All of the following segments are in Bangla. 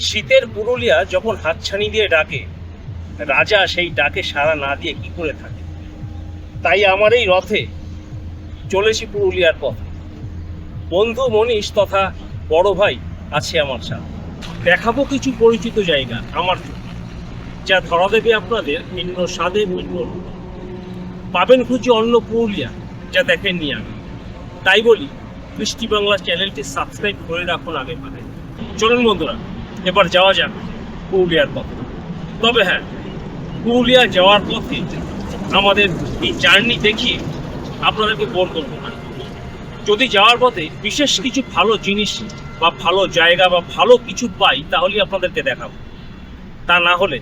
শীতের পুরুলিয়া যখন হাতছানি দিয়ে ডাকে, রাজা সেই ডাকে সাড়া না দিয়ে কি করে থাকে? তাই আমার এই রথে চলেছি পুরুলিয়ার পথে। বন্ধু মনীষ তথা বড় ভাই আছে আমার সাথে। দেখাবো কিছু পরিচিত জায়গা আমার যা ধরা দেবে আপনাদের ভিন্ন স্বাদে ভিন্ন। পাবেন খুঁজে অন্য পুরুলিয়া, যা দেখেন দেখেননি আমি তাই বলি বৃষ্টি বাংলা চ্যানেলটি সাবস্ক্রাইব করে রাখুন আগে পাবে চলুন বন্ধুরা এবার যাওয়া যাক পুরুলিয়ার পথে। তবে হ্যাঁ পুরুলিয়া যাওয়ার পথে আমাদের এই জার্নি দেখিয়ে আপনাদেরকে বোর করব না। যদি যাওয়ার পথে বিশেষ কিছু ভালো জিনিস বা ভালো জায়গা বা ভালো কিছু পাই, তাহলেই আপনাদেরকে দেখাবো। তা না হলে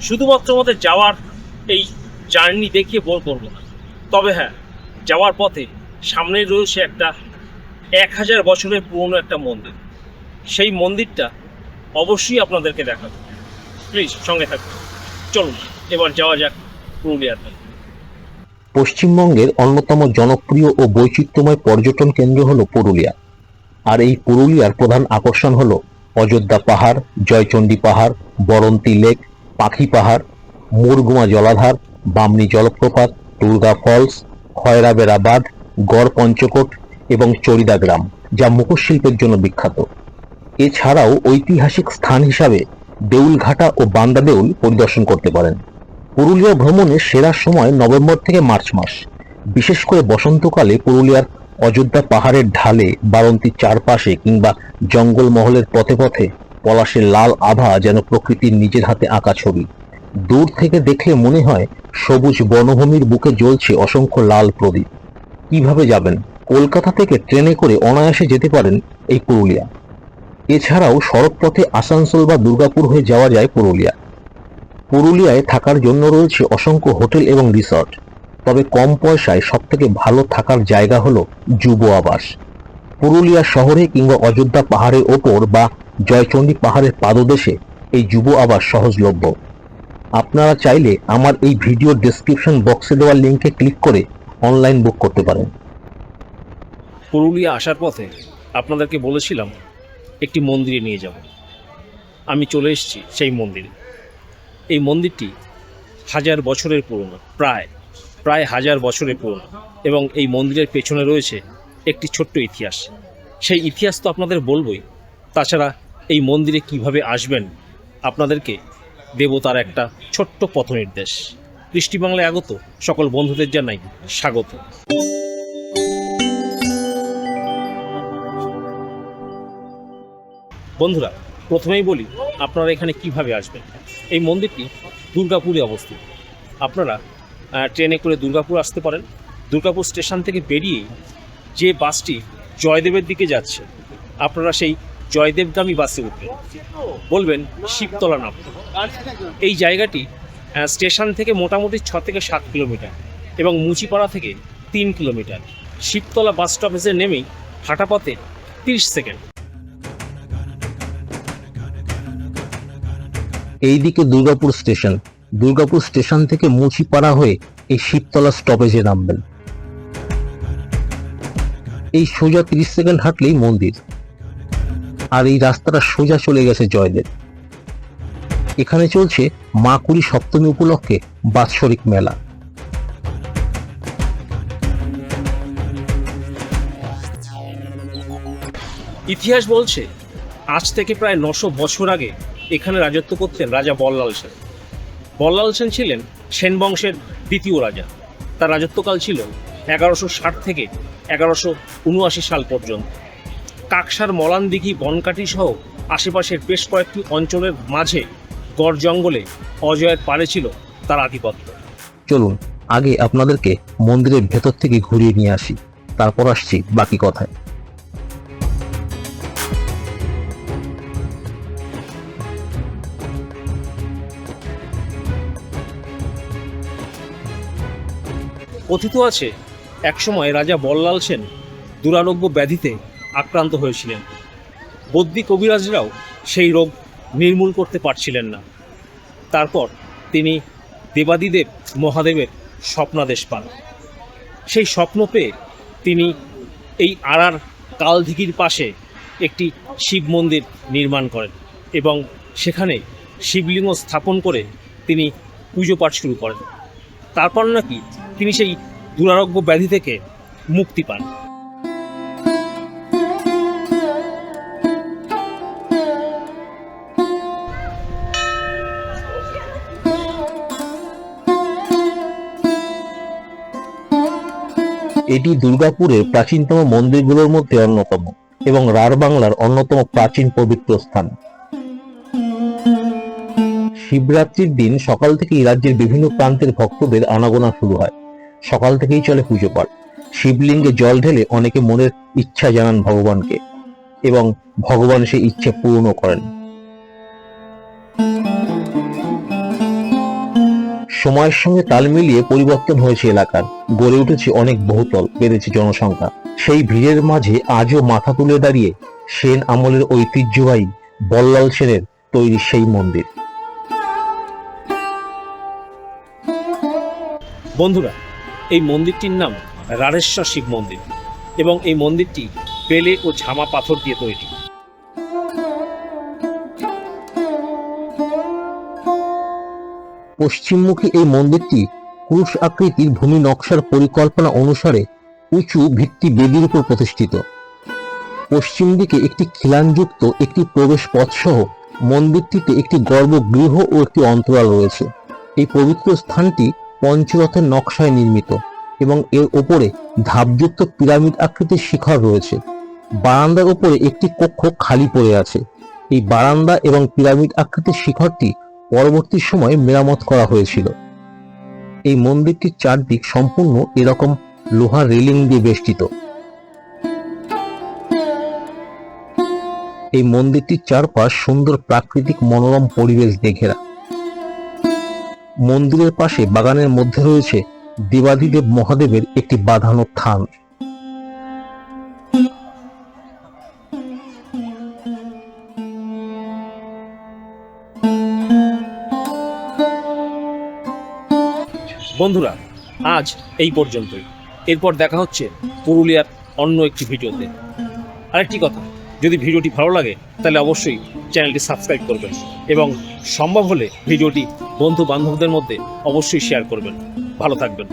শুধুমাত্র আমাদের যাওয়ার এই জার্নি দেখিয়ে বোর করব না। তবে হ্যাঁ যাওয়ার পথে সামনেই রয়েছে একটা এক হাজার বছরের পুরনো একটা মন্দির। সেই মন্দিরটা অবশ্যই আপনাদেরকে দেখাবো। প্লিজ সঙ্গে থাকুন। চলুন, এবার যাওয়া যাক পুরুলিয়ার পশ্চিমবঙ্গের অন্যতম জনপ্রিয় ও বৈচিত্র্যময় পর্যটন কেন্দ্র হলো পুরুলিয়া। আর এই পুরুলিয়ার প্রধান আকর্ষণ হলো অযোধ্যা পাহাড়, জয়চণ্ডী পাহাড়, বরন্তি লেক, পাখি পাহাড়, মুরগুমা জলাধার, বামনি জলপ্রপাত, দুর্গা ফলস, খয়রাবেড়া বাঁধ গড় পঞ্চকোট এবং চরিদা গ্রাম, যা মুখশিল্পের জন্য বিখ্যাত। এছাড়াও ঐতিহাসিক স্থান হিসাবে দেউলঘাটা ও বান্দা দেউল পরিদর্শন করতে পারেন। পুরুলিয়া ভ্রমণের সেরা সময় নভেম্বর থেকে মার্চ মাস। বিশেষ করে বসন্তকালে পুরুলিয়ার অযোধ্যা পাহাড়ের ঢালে বারন্তীর চারপাশে কিংবা জঙ্গলমহলের পথে পথে পলাশের লাল আভা যেন প্রকৃতির নিজের হাতে আঁকা ছবি। দূর থেকে দেখলে মনে হয় সবুজ বনভূমির বুকে জ্বলছে অসংখ্য লাল প্রদীপ। কীভাবে যাবেন? কলকাতা থেকে ট্রেনে করে অনায়াসে যেতে পারেন এই পুরুলিয়া। এছাড়াও সড়ক পথে আসানসোল বা দুর্গাপুর হয়ে যাওয়া যায় পুরুলিয়া। পুরুলিয়ায় থাকার জন্য রয়েছে অসংখ্য হোটেল এবং রিসর্ট। তবে কম পয়সায় সব থেকে ভালো থাকার জায়গা হলো যুব আবাস। পুরুলিয়া শহরে কিংবা অযোধ্যা পাহাড়ের ওপর বা জয়চণ্ডী পাহাড়ের পাদদেশে এই যুব আবাস সহজলভ্য। আপনারা চাইলে আমার এই ভিডিও ডেসক্রিপশন বক্সে দেওয়া লিঙ্কে ক্লিক করে অনলাইন বুক করতে পারেন। পুরুলিয়া আসার পথে আপনাদেরকে বলেছিলাম একটি মন্দিরে নিয়ে যাব। আমি চলে এসেছি সেই মন্দিরে। এই মন্দিরটি হাজার বছরের পুরনো, প্রায় প্রায় হাজার বছরের পুরনো এবং এই মন্দিরের পেছনে রয়েছে একটি ছোট্ট ইতিহাস। সেই ইতিহাস তো আপনাদের বলবই। তাছাড়া এই মন্দিরে কীভাবে আসবেন আপনাদেরকে দেব তার একটা ছোট্ট পথ নির্দেশ দৃষ্টি বাংলায় আগত সকল বন্ধুদের জানাই স্বাগত। বন্ধুরা, প্রথমেই বলি, আপনারা এখানে কীভাবে আসবেন? এই মন্দিরটি দুর্গাপুরে অবস্থিত। আপনারা ট্রেনে করে দুর্গাপুর আসতে পারেন। দুর্গাপুর স্টেশন থেকে বেরিয়েই যে বাসটি জয়দেবের দিকে যাচ্ছে, আপনারা সেই জয়দেবগামী বাসে উঠবেন। বলবেন, শিবতলা নামতে। এই জায়গাটি স্টেশন থেকে মোটামুটি ছ থেকে সাত কিলোমিটার এবং মুচিপাড়া থেকে তিন কিলোমিটার। শিবতলা বাস স্টপেজে নেমেই হাঁটা পথে তিরিশ সেকেন্ড। এইদিকে দুর্গাপুর স্টেশন। দুর্গাপুর স্টেশন থেকে মুচিপাড়া হয়ে এই শিবতলা স্টপেজে নামবেন। এই সোজা তিরিশ সেকেন্ড হাঁটলেই মন্দির। আর এই রাস্তাটা সোজা চলে গেছে জয়দেব। এখানে চলছে মা কুড়ি সপ্তমী উপলক্ষে বাৎসরিক মেলা। ইতিহাস বলছে, আজ থেকে প্রায় নশো বছর আগে এখানে রাজত্ব করতেন রাজা বল্লাল সেন। বল্লাল সেন ছিলেন সেন বংশের দ্বিতীয় রাজা। তার রাজত্বকাল ছিল এগারোশো ষাট থেকে এগারোশো উনআশি সাল পর্যন্ত। কাকসার মলান দিঘি বনকাটি সহ আশেপাশের বেশ কয়েকটি অঞ্চলের মাঝে গড় জঙ্গলে অজয়ের পারে ছিল তার আধিপত্য। চলুন, আগে আপনাদেরকে মন্দিরের ভেতর থেকে ঘুরিয়ে নিয়ে আসি, তারপর আসছি বাকি কথায়। কথিত আছে, একসময় রাজা বল্লাল সেন দুরারোগ্য ব্যাধিতে আক্রান্ত হয়েছিলেন। বদ্যি কবিরাজরাও সেই রোগ নির্মূল করতে পারছিলেন না। তারপর তিনি দেবাদিদেব মহাদেবের স্বপ্নাদেশ পান। সেই স্বপ্ন পেয়ে তিনি এই আড়ার কালদিঘির পাশে একটি শিব মন্দির নির্মাণ করেন এবং সেখানে শিবলিঙ্গ স্থাপন করে তিনি পুজো পাঠ শুরু করেন। তারপর নাকি তিনি সেই দুরারোগ্য ব্যাধি থেকে মুক্তি পান। এটি দুর্গাপুরের প্রাচীনতম মন্দিরগুলোর মধ্যে অন্যতম এবং রাঢ় বাংলার অন্যতম প্রাচীন পবিত্র স্থান। শিবরাত্রির দিন সকাল থেকেই রাজ্যের বিভিন্ন প্রান্তের ভক্তদের আনাগোনা শুরু হয়। সকাল থেকেই চলে পুজো পাঠ। শিবলিঙ্গে জল ঢেলে অনেকে মনের ইচ্ছা জানান ভগবানকে এবং ভগবান সে ইচ্ছে পূর্ণ করেন। সময়ের সঙ্গে তাল মিলিয়ে পরিবর্তন হয়েছে এলাকার। গড়ে উঠেছে অনেক বহুতল বেড়েছে জনসংখ্যা। সেই ভিড়ের মাঝে আজও মাথা তুলে দাঁড়িয়ে সেন আমলের ঐতিহ্যবাহী বল্লাল সেনের তৈরি সেই মন্দির। বন্ধুরা এই মন্দিরটির নাম রাড়েশ্বর শিব মন্দির এবং এই মন্দিরটি বেলে ও ঝামা পাথর দিয়ে তৈরি। পশ্চিমমুখী এই মন্দিরটি ক্রুশ আকৃতির ভূমি নকশার পরিকল্পনা অনুসারে উঁচু ভিত্তি বেদির উপর প্রতিষ্ঠিত। পশ্চিম দিকে একটি খিলানযুক্ত একটি প্রবেশ পথ সহ মন্দিরটিতে একটি গর্ভগৃহ ও একটি অন্তরাল রয়েছে। এই পবিত্র স্থানটি পঞ্চরথের নকশায় নির্মিত এবং এর ওপরে ধাপযুক্ত পিরামিড আকৃতির শিখর রয়েছে। বারান্দার উপরে একটি কক্ষ খালি পড়ে আছে। এই বারান্দা এবং পিরামিড আকৃতির শিখরটি পরবর্তী সময়ে মেরামত করা হয়েছিল। এই মন্দিরটির চারদিক সম্পূর্ণ এরকম লোহার রেলিং দিয়ে বেষ্টিত। এই মন্দিরটির চারপাশ সুন্দর প্রাকৃতিক মনোরম পরিবেশ দিয়ে ঘেরা মন্দিরের পাশে বাগানের মধ্যে রয়েছে দেবাদিদেব মহাদেবের একটি বাঁধানো থান। বন্ধুরা, আজ এই পর্যন্তই। এরপর দেখা হচ্ছে পুরুলিয়ার অন্য একটি ভিডিওতে। আরেকটি কথা যদি ভিডিওটি ভালো লাগে, তাহলে অবশ্যই চ্যানেলটি সাবস্ক্রাইব করবেন এবং সম্ভব হলে ভিডিওটি বন্ধু বান্ধবদের মধ্যে অবশ্যই শেয়ার করবেন। ভালো থাকবেন।